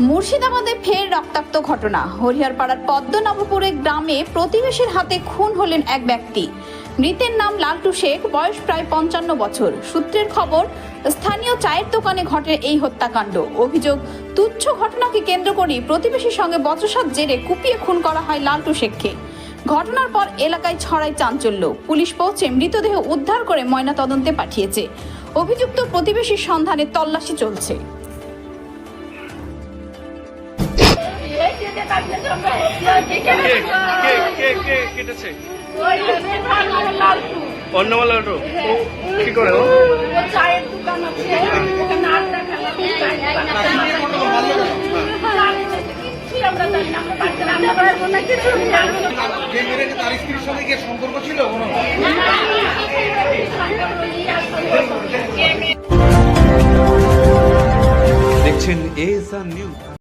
মুর্শিদাবাদে ফের রক্তাক্ত ঘটনা। হরিহরপাড়ার পদ্মনবপুরে গ্রামে প্রতিবেশীর হাতে খুন হলেন এক ব্যক্তি। মৃতের নাম লালটু শেখ, বয়স প্রায় পঞ্চান্ন বছর। সূত্রের খবর, স্থানীয় চায়ের দোকানে ঘটে এই হত্যাকাণ্ড। অভিযোগ, তুচ্ছ ঘটনাকে কেন্দ্র করে প্রতিবেশীর সঙ্গে বচসার জেরে কুপিয়ে খুন করা হয় লালটু শেখকে। ঘটনার পর এলাকায় ছড়ায় চাঞ্চল্য। পুলিশ পৌঁছে মৃতদেহ উদ্ধার করে ময়নাতদন্তে পাঠিয়েছে। অভিযুক্ত প্রতিবেশীর সন্ধানে তল্লাশি চলছে। কেটেছে অন্নমালা অটো ও কি করে ও চায়ের দোকান আছে তার স্ত্রীর সঙ্গে সম্পর্ক ছিল কোনো দেখছেন এস আর নিউজ